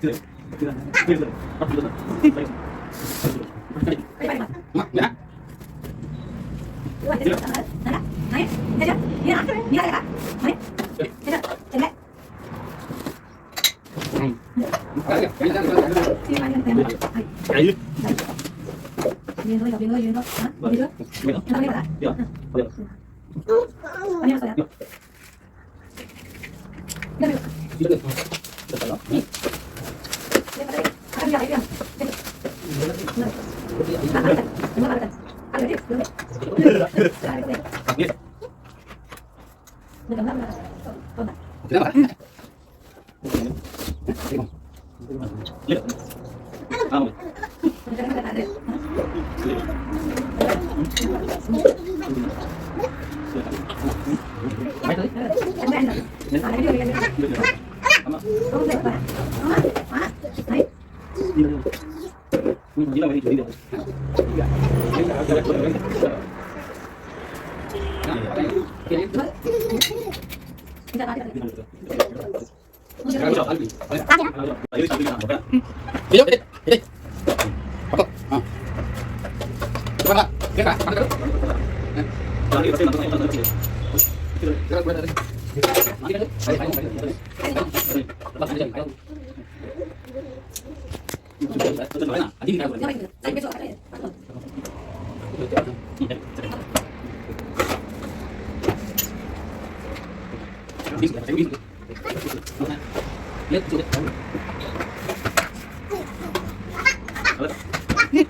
안녕하세 요. Mấy tới. Ăn ăn rồi. Nên ăn đi. Không được bà. Đấy. Đi đâu? Ui, đi đâu đi đi đâu. Đi đâu? Đi đi. Bắt. À. Bắt. Gerak, mana gerak? Jangan dibatin, nanti nanti nanti. Gerak, gerak, gerak. Mari kan? Lihat,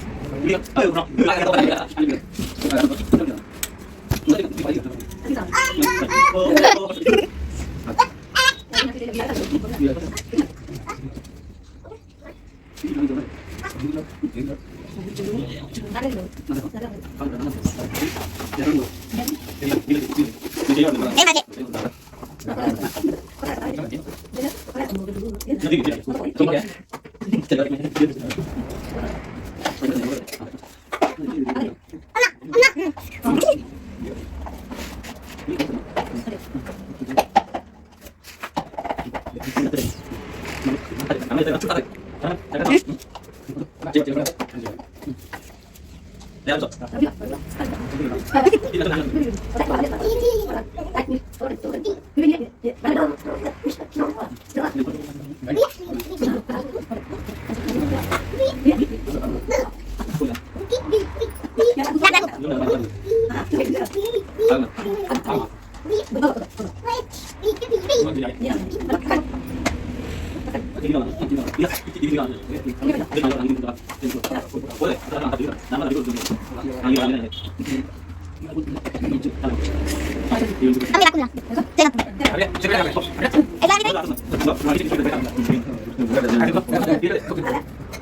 你别诶呦我操诶呦我的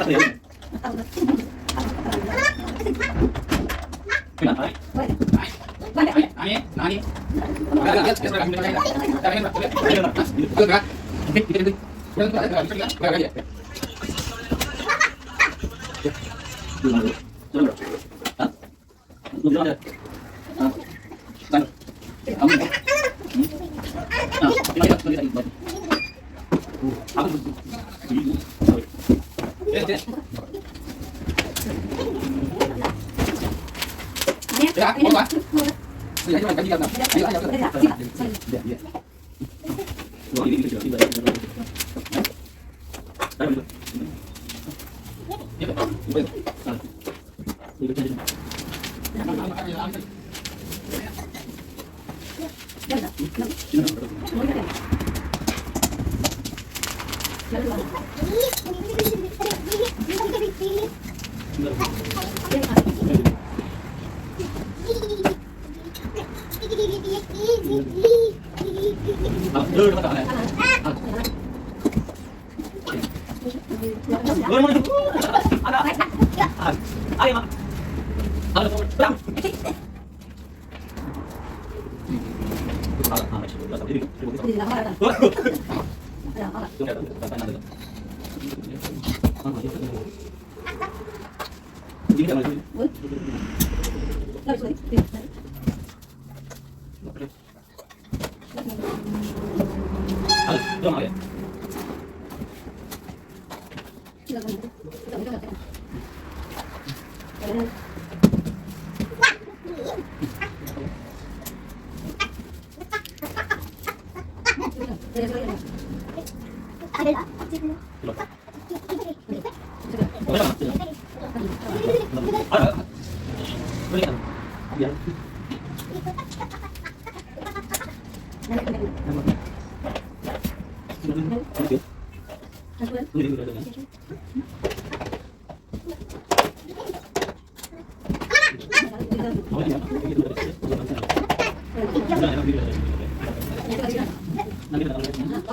Aku Ya, mau apa? Sudah aja makan juga, Ayo, ayo, ayo. Iya, iya. Wah, ini Ya, Ya, ya. Ya, ya. Hindi Nanti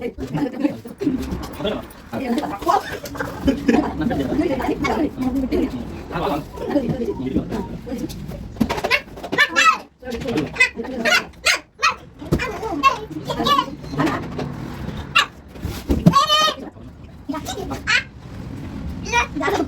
Hãy subscribe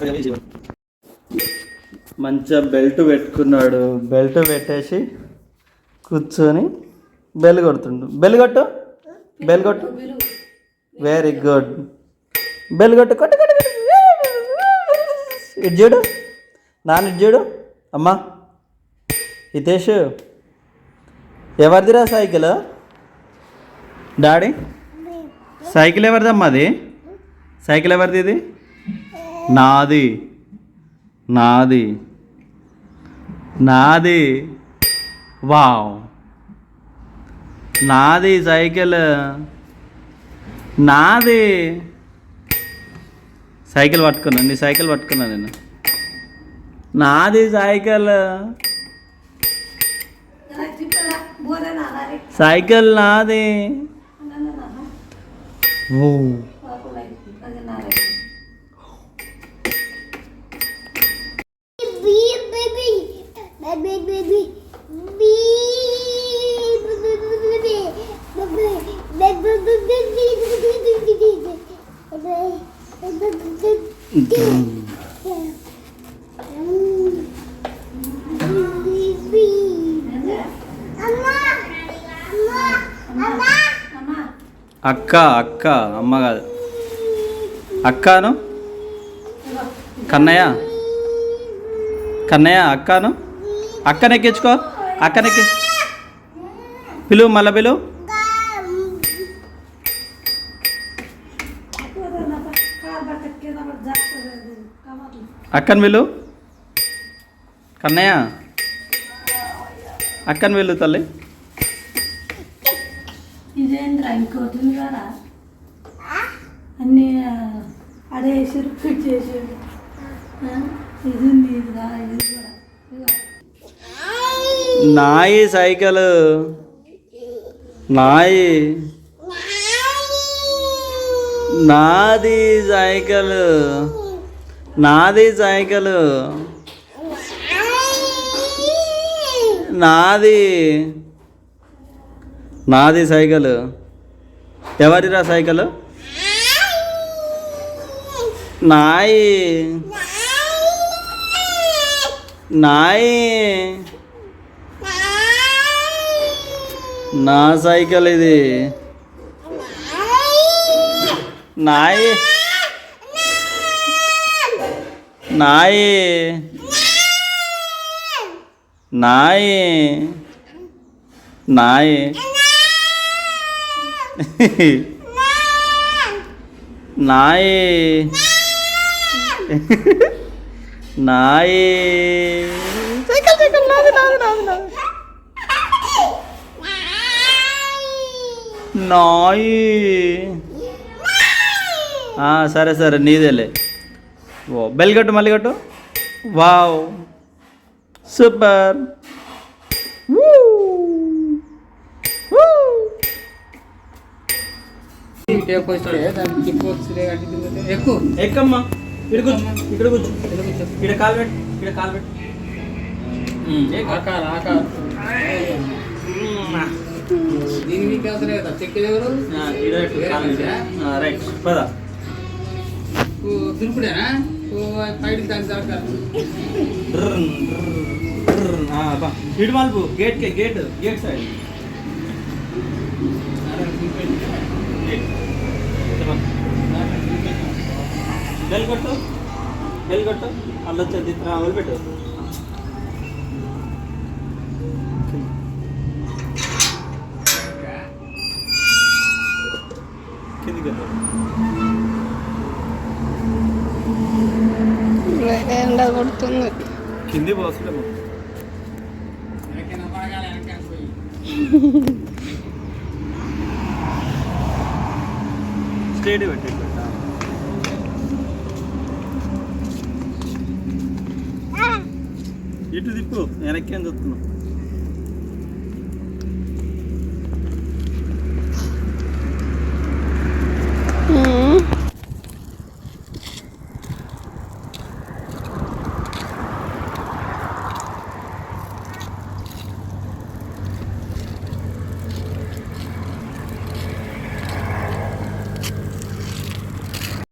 Gracias. మంచిగా belt పెట్టుకున్నాడు. Belt పెట్టేసి కూర్చొని bell కొడుతుండు. Bell కొట్టు. Bell కొట్టు. Very good bell కొట్టు కొట్టు కొట్టు. ఇటు చూడు. నాన్న ఇటు చూడు. అమ్మా. హితేష్. ఎవరిదిరా సైకిల్? డాడీ? సైకిల్ ఎవరిదమ్మా అది? సైకిల్ ఎవరిది ఇది? నాది. నాది. నాది వావ్. నాది సైకిల్ నాది సైకిల్ పట్టుకున్నా నీ సైకిల్ పట్టుకున్నా నేను. నాది సైకిల్. సైకిల్ నాది. ఓ అక్క అక్క అమ్మ కాదు. అక్కను? కన్నయ్య? కన్నయ్య అక్కను? అక్కనెక్కించుకో. అక్కనెక్కి పిలువు మళ్ళా పిలువు అక్కను పిలువు కన్నయ్య. అక్కను వెళ్ళు తల్లి. కదా అన్నీ అదే ఇది ఇది. నాయి సైకిల్. నాయి. నాది సైకిల్. నాది సైకిల్. నాది. నాది సైకిల్. ఎవరిరా సైకిల్? నాయి. నాయి. నా సైకిల్ ఇది. నాయి నాయి నాయి నాయి నాయి నాయి సైకిల్ సరే సరే నీదేలే. ఓ బెల్ కట్టు మళ్ళీ కట్టు. వావ్. సూపర్. ఎక్కమ్మా? ఇక్కడ కూర్చో ఇక్కడ కూర్చో ఇక్కడ కాలు పెట్టు ఇక్కడ కాలు పెట్టు. ఆకార ఆకార. అవసరం చెక్కేది ఎవరు? రైట్. పద. దురుకుడేనా ఓ, పైకి దాని దొరకాలి డ్రర్న్, డ్రర్న్, డ్రర్న్. ఆ, బా. ఇటు మలుపు గేట్ కే గేట్ గేట్ సైడ్ గేట్. ఇటు బా. బెల్ కొట్టు బెల్ కొట్టు అల్లు వచ్చేది వదిలిపెట్టు కిందికి വേണ്ടത് കൊടുത്തുന്ന്. ഹിന്ദി സ്റ്റേഡ് വെട്ടിട്ടുണ്ട് ഇട്ട് തിപ്പു എനക്കെന്തെത്തുന്നു